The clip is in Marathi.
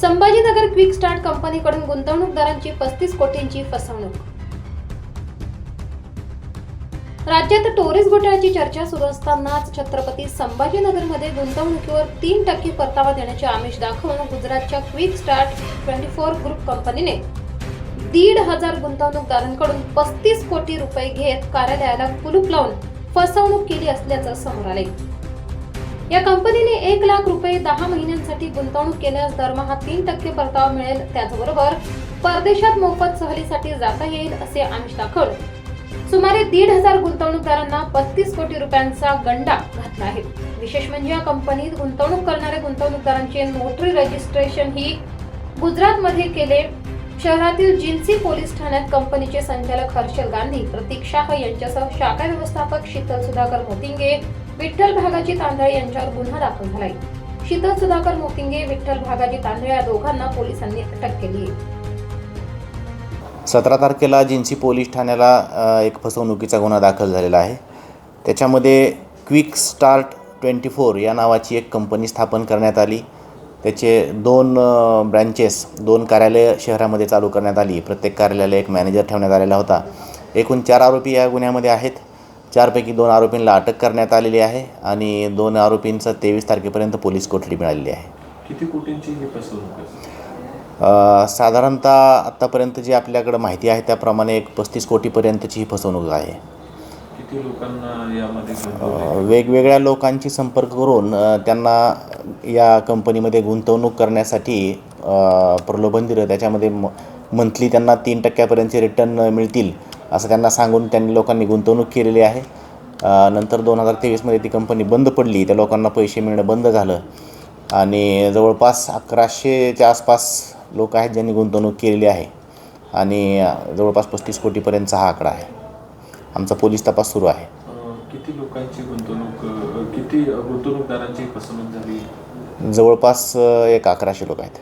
संभाजीनगर क्विक स्टार्ट कंपनीकडून गुंतवणूकदारांची पस्तीस कोटींची फसवणूक. राज्यात टोरेस घोटाळ्याची चर्चा सुरू असतानाच छत्रपती संभाजीनगरमध्ये गुंतवणुकीवर तीन टक्के परतावा देण्याचे आमिष दाखवून गुजरातच्या quick start twenty four group कंपनीने दीड हजार गुंतवणूकदारांकडून पस्तीस कोटी रुपये घेत कार्यालयाला कुलूप लावून फसवणूक केली असल्याचं समोर आले या कंपनीने एक लाख रुपये दहा महिन्यांसाठी गुंतवणूक केल्यास दरमहा तीन टक्के परतावा मिळेल. त्याचबरोबर परदेशात मोफत सहलीसाठी जाता येईल असे आमिष दाखवले सुमारे दीड हजार गुंतवणूकदारांना पस्तीस कोटी रुपयांचा गंडा घातला आहे. विशेष म्हणजे या कंपनीत गुंतवणूक करणाऱ्या गुंतवणूकदारांचे नोटरी रजिस्ट्रेशन ही गुजरातमध्ये केले. शहरातील जिन्सी पोलीस ठाण्यात कंपनीचे संचालक हर्षल गांधी प्रतीक शाह यांच्यासह शाखा व्यवस्थापक शीतल सुधाकर मोतिंगे विठ्ठल भागाजी तांदळे यांच्यावर गुन्हा दाखल झालाय. शीतल सुधाकर मोतिंगे विठ्ठल भागाजी तांदळे या दोघांना पोलिसांनी अटक केली सतरा तारखेला जिन्सी पोलीस ठाण्याला एक फसवणुकीचा गुन्हा दाखल झालेला आहे. त्याच्यामध्ये क्विक स्टार्ट ट्वेंटी फोर या नावाची एक कंपनी स्थापन करण्यात आली. त्याचे दोन ब्रँचेस दोन कार्यालय शहरामध्ये चालू करण्यात आली. प्रत्येक कार्यालयाला एक मॅनेजर ठेवण्यात आलेला होता. एकूण चार आरोपी या गुन्ह्यामध्ये आहेत. चारपैकी दोन आरोपींना अटक करण्यात आलेली आहे आणि दोन आरोपींचं तेवीस तारखेपर्यंत पोलीस कोठडी मिळालेली आहे. किती कोटींची ही फसवणूक आहे? साधारणतः आत्तापर्यंत जी आपल्याकडं माहिती आहे त्याप्रमाणे एक पस्तीस कोटीपर्यंतची ही फसवणूक आहे. किती लोकांना यामध्ये अ? वेगवेगळ्या लोकांशी संपर्क करून अ, त्यांना या कंपनीमध्ये गुंतवणूक करण्यासाठी अ, प्रलोभन दिलं. त्याच्यामध्ये म मंथली त्यांना तीन टक्क्यापर्यंतचे रिटर्न मिळतील. असं त्यांना सांगून त्यांनी लोकांनी गुंतवणूक केलेली आहे. नंतर दोन हजार तेवीसमध्ये ती कंपनी बंद पडली. त्या लोकांना पैसे मिळणं बंद झालं. आणि जवळपास अकराशेच्या आसपास लोक आहेत ज्यांनी गुंतवणूक केलेली आहे. आणि जवळपास पस्तीस कोटीपर्यंतचा हा आकडा आहे. आमचा पोलीस तपास सुरू आहे. किती लोकांची गुंतवणूक किती गुंतवणूकदारांची फसवणूक झाली? जवळपास एक अकराशे लोक आहेत.